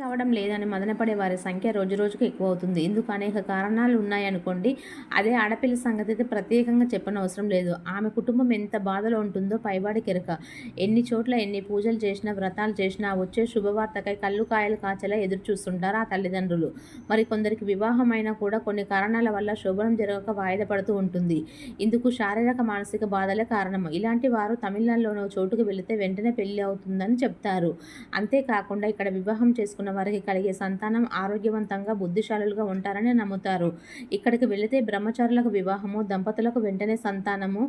కావడం లేదని మదనపడే వారి సంఖ్య రోజురోజుకు ఎక్కువ అవుతుంది ఇందుకు అనేక కారణాలు ఉన్నాయనుకోండి అదే ఆడపిల్ల సంగతి అయితే ప్రత్యేకంగా చెప్పనవసరం లేదు. ఆమె కుటుంబం ఎంత బాధలో ఉంటుందో పైవాడి కెరక. ఎన్ని చోట్ల ఎన్ని పూజలు చేసినా వ్రతాలు చేసినా వచ్చే శుభవార్తకై కళ్ళు కాయలు కాచేలా ఎదురు చూస్తుంటారు ఆ తల్లిదండ్రులు. మరి కొందరికి వివాహం అయినా కూడా కొన్ని కారణాల వల్ల శుభనం జరగక వాయిదా పడుతూ ఉంటుంది. ఇందుకు శారీరక మానసిక బాధలే కారణం. ఇలాంటి వారు తమిళనాడులోని చోటుకు వెళితే వెంటనే పెళ్ళి అవుతుందని చెప్తారు. అంతేకాకుండా ఇక్కడ వివాహం చేసుకున్న వారికి కలిగే సంతానం ఆరోగ్యవంతంగా బుద్ధిశాలులుగా ఉంటారని నమ్ముతారు. ఇక్కడికి వెళితే బ్రహ్మచారులకు వివాహము దంపతులకు వెంటనే సంతానము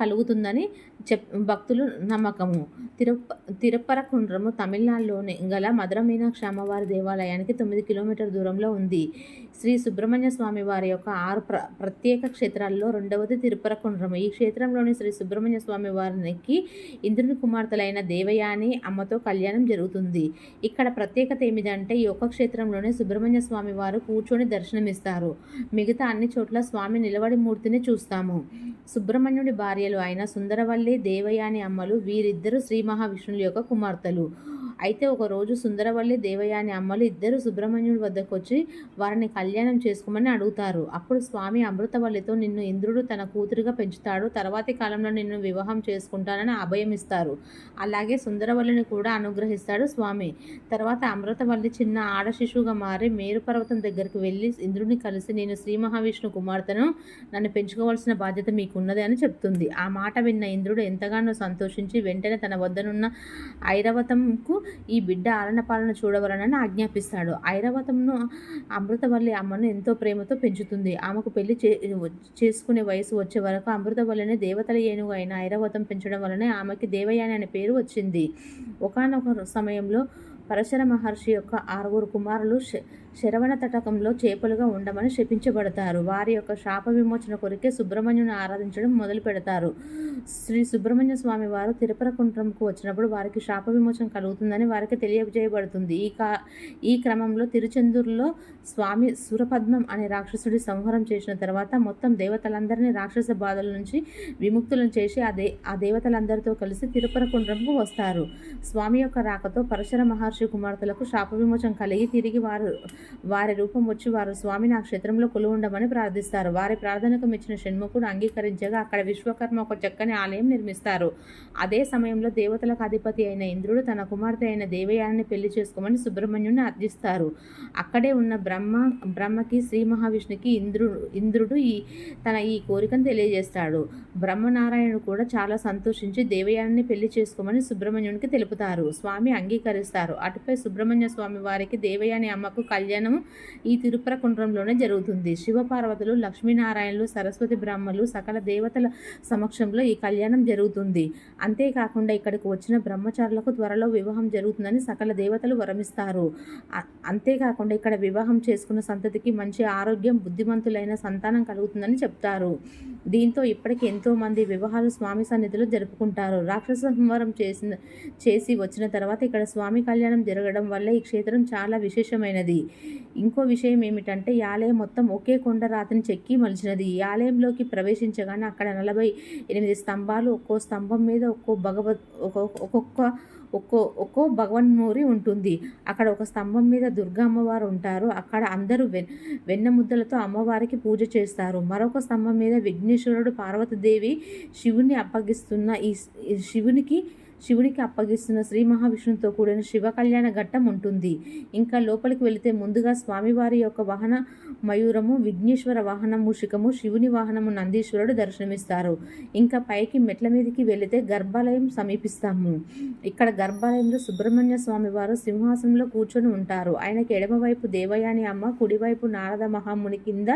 కలుగుతుందని చెప్ భక్తులు నమ్మకము. తిరుప తిరుపరకుండ్రము తమిళనాడులోని గల మధుర మీనాక్షి అమ్మవారి దేవాలయానికి తొమ్మిది కిలోమీటర్ దూరంలో ఉంది. శ్రీ సుబ్రహ్మణ్య స్వామి వారి యొక్క ఆరు ప్ర ప్రత్యేక క్షేత్రాల్లో రెండవది తిరుపరకుండ్రము ఈ క్షేత్రంలోని శ్రీ సుబ్రహ్మణ్య స్వామి వారికి ఇంద్రుని కుమార్తెలైన దేవయాని అమ్మతో కళ్యాణం జరుగుతుంది. ఇక్కడ ప్రత్యేకత ఏమిటంటే ఈ ఒక్క క్షేత్రంలోనే సుబ్రహ్మణ్య స్వామి వారు కూర్చొని దర్శనమిస్తారు. మిగతా అన్ని చోట్ల స్వామి నిలబడి మూర్తిని చూస్తాము. సుబ్రహ్మణ్యుడి భార్యలు అయిన సుందరవల్లి దేవయాని అమ్మలు వీరిద్దరూ శ్రీ మహావిష్ణువుల యొక్క కుమార్తెలు. అయితే ఒకరోజు సుందరవల్లి దేవయాని అమ్మలు ఇద్దరు సుబ్రహ్మణ్యుడి వద్దకు వచ్చి వారిని కళ్యాణం చేసుకోమని అడుగుతారు. అప్పుడు స్వామి అమృతవల్లితో నిన్ను ఇంద్రుడు తన కూతురుగా పెంచుతాడు తర్వాతి కాలంలో నిన్ను వివాహం చేసుకుంటానని అభయమిస్తారు. అలాగే సుందరవల్లిని కూడా అనుగ్రహిస్తాడు స్వామి. తర్వాత అమృతవల్లి చిన్న ఆడ శిశువుగా మారి మేరు పర్వతం దగ్గరికి వెళ్ళి ఇంద్రుడిని కలిసి నేను శ్రీ మహావిష్ణు కుమార్తెను నన్ను పెంచుకోవాల్సిన బాధ్యత మీకున్నది అని చెప్తుంది. ఆ మాట విన్న ఇంద్రుడు ఎంతగానో సంతోషించి వెంటనే తన వద్దనున్న ఐరవతంకు ఈ బిడ్డ ఆలన పాలన చూడవలనని ఆజ్ఞాపిస్తాడు. ఐరవతంను అమృతవల్లి అమ్మను ఎంతో ప్రేమతో పెంచుతుంది. ఆమెకు పెళ్ళి చే చేసుకునే వయసు వచ్చే వరకు అమృతవల్లిని దేవతల ఏనుగు అయిన ఐరవతం పెంచడం వలన ఆమెకి దేవయాని అనే పేరు వచ్చింది. ఒకానొక సమయంలో పరశర మహర్షి యొక్క ఆరుగురు కుమారులు శరవణ తటకంలో చేపలుగా ఉండమని శపించబడతారు. వారి యొక్క శాప విమోచన కొరికే సుబ్రహ్మణ్యుని ఆరాధించడం మొదలు పెడతారు. శ్రీ సుబ్రహ్మణ్య స్వామి వారు తిరుపరకుంట్రంకు వచ్చినప్పుడు వారికి శాప విమోచన కలుగుతుందని వారికి తెలియజేయబడుతుంది. ఈ కా ఈ క్రమంలో తిరుచెందూరులో స్వామి సురపద్మం అనే రాక్షసుడి సంహారం చేసిన తర్వాత మొత్తం దేవతలందరినీ రాక్షస బాధల నుంచి విముక్తులను చేసి ఆ దే ఆ దేవతలందరితో కలిసి తిరుపరకుంట్రంకు వస్తారు. స్వామి యొక్క రాకతో పరశర మహర్షి కుమార్తెలకు శాప విమోచన కలిగి తిరిగి వారు వారి రూపం వచ్చి వారు స్వామి నా క్షేత్రంలో కొలువుండమని ప్రార్థిస్తారు. వారి ప్రార్థనకు మెచ్చిన షణ్ముఖుడు అంగీకరించగా అక్కడ విశ్వకర్మ ఒక చక్కని ఆలయం నిర్మిస్తారు. అదే సమయంలో దేవతలకు అధిపతి అయిన ఇంద్రుడు తన కుమార్తె అయిన దేవయాన్ని పెళ్ళి చేసుకోమని సుబ్రహ్మణ్యుని అర్థిస్తారు అక్కడే ఉన్న బ్రహ్మ బ్రహ్మకి శ్రీ మహావిష్ణుకి ఇంద్రుడు ఇంద్రుడు ఈ తన ఈ కోరికను తెలియజేస్తాడు. బ్రహ్మనారాయణుడు కూడా చాలా సంతోషించి దేవయాన్ని పెళ్ళి చేసుకోమని సుబ్రహ్మణ్యునికి తెలుపుతారు. స్వామి అంగీకరిస్తారు. అటుపై సుబ్రహ్మణ్య స్వామి వారికి దేవయాని అమ్మకు కళ్యాణం ఈ తిరుప్రకుండ్రంలోనే జరుగుతుంది. శివపార్వతులు లక్ష్మీనారాయణులు సరస్వతి బ్రహ్మలు సకల దేవతల సమక్షంలో ఈ కళ్యాణం జరుగుతుంది. అంతేకాకుండా ఇక్కడికి వచ్చిన బ్రహ్మచారులకు త్వరలో వివాహం జరుగుతుందని సకల దేవతలు వరమిస్తారు. అంతేకాకుండా ఇక్కడ వివాహం చేసుకున్న సంతతికి మంచి ఆరోగ్యం బుద్ధిమంతులైన సంతానం కలుగుతుందని చెప్తారు. దీంతో ఇప్పటికి ఎంతో మంది వివాహాలు స్వామి సన్నిధిలో జరుపుకుంటారు. రాక్షస సంహారం చేసిన చేసి వచ్చిన తర్వాత ఇక్కడ స్వామి కళ్యాణం జరగడం వల్ల ఈ క్షేత్రం చాలా విశేషమైనది. ఇంకో విషయం ఏమిటంటే ఈ ఆలయం మొత్తం ఒకే కొండరాతిని చెక్కి మలిచినది. ఈ ఆలయంలోకి ప్రవేశించగానే అక్కడ నలభై ఎనిమిది స్తంభాలు ఒక్కో స్తంభం మీద ఒక్కో భగవత్ ఒక్కొక్క ఒక్కొక్క ఒక్కో ఒక్కో భగవన్మూరి ఉంటుంది. అక్కడ ఒక స్తంభం మీద దుర్గా అమ్మవారు ఉంటారు. అక్కడ అందరూ వెన్ వెన్న ముద్దలతో అమ్మవారికి పూజ చేస్తారు. మరొక స్తంభం మీద విఘ్నేశ్వరుడు పార్వతీదేవి శివుని అప్పగిస్తున్న ఈ శివునికి శివునికి అప్పగిస్తున్న శ్రీ మహావిష్ణువుతో కూడిన శివ కళ్యాణ ఘట్టం ఉంటుంది. ఇంకా లోపలికి వెళితే ముందుగా స్వామివారి యొక్క వాహన మయూరము విఘ్నేశ్వర వాహనం మూషికము శివుని వాహనము నందీశ్వరుడు దర్శనమిస్తారు. ఇంకా పైకి మెట్ల మీదకి వెళితే గర్భాలయం సమీపిస్తాము. ఇక్కడ గర్భాలయంలో సుబ్రహ్మణ్య స్వామి వారు సింహాసనంలో కూర్చొని ఉంటారు. ఆయనకి ఎడమవైపు దేవయాని అమ్మ కుడివైపు నారద మహాముని కింద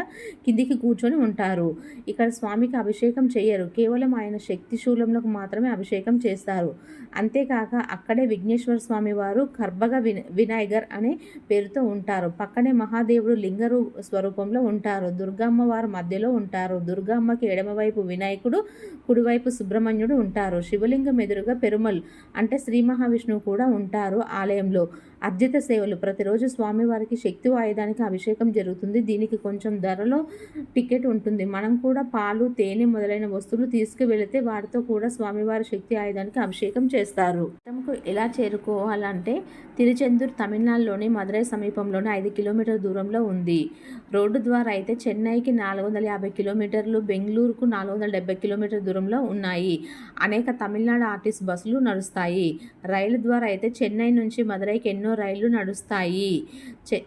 కిందికి కూర్చొని ఉంటారు. ఇక్కడ స్వామికి అభిషేకం చేయరు. కేవలం ఆయన శక్తి శూలంలోకి మాత్రమే అభిషేకం చేస్తారు. అంతేకాక అక్కడే విఘ్నేశ్వర స్వామి వారు కర్భగ విన వినాయగర్ అనే పేరుతో ఉంటారు. పక్కనే మహాదేవుడు లింగరు స్వరూపంలో ఉంటారు. దుర్గమ్మ వారు మధ్యలో ఉంటారు. దుర్గమ్మకి ఎడమవైపు వినాయకుడు కుడివైపు సుబ్రహ్మణ్యుడు ఉంటారు. శివలింగం ఎదురుగా పెరుమల్ అంటే శ్రీ మహావిష్ణువు కూడా ఉంటారు ఆలయంలో. అర్జిత సేవలు ప్రతిరోజు స్వామివారికి శక్తి ఆయుధానికి అభిషేకం జరుగుతుంది. దీనికి కొంచెం ధరలో టికెట్ ఉంటుంది. మనం కూడా పాలు తేనె మొదలైన వస్తువులు తీసుకువెళితే వాటితో కూడా స్వామివారి శక్తి ఆయుధానికి అభిషేకం చేస్తారు. తమకు ఎలా చేరుకోవాలంటే తిరుచెందూర్ తమిళనాడులోని మదురై సమీపంలోని ఐదు కిలోమీటర్ల దూరంలో ఉంది. రోడ్డు ద్వారా అయితే చెన్నైకి నాలుగు వందల యాభై కిలోమీటర్లు బెంగళూరుకు నాలుగు వందల డెబ్బై కిలోమీటర్ల దూరంలో ఉన్నాయి. అనేక తమిళనాడు ఆర్టిస్ట్ బస్సులు నడుస్తాయి. రైలు ద్వారా అయితే చెన్నై నుంచి మదురైకి ఎన్నో రైళ్ళు నడుస్తాయి. చె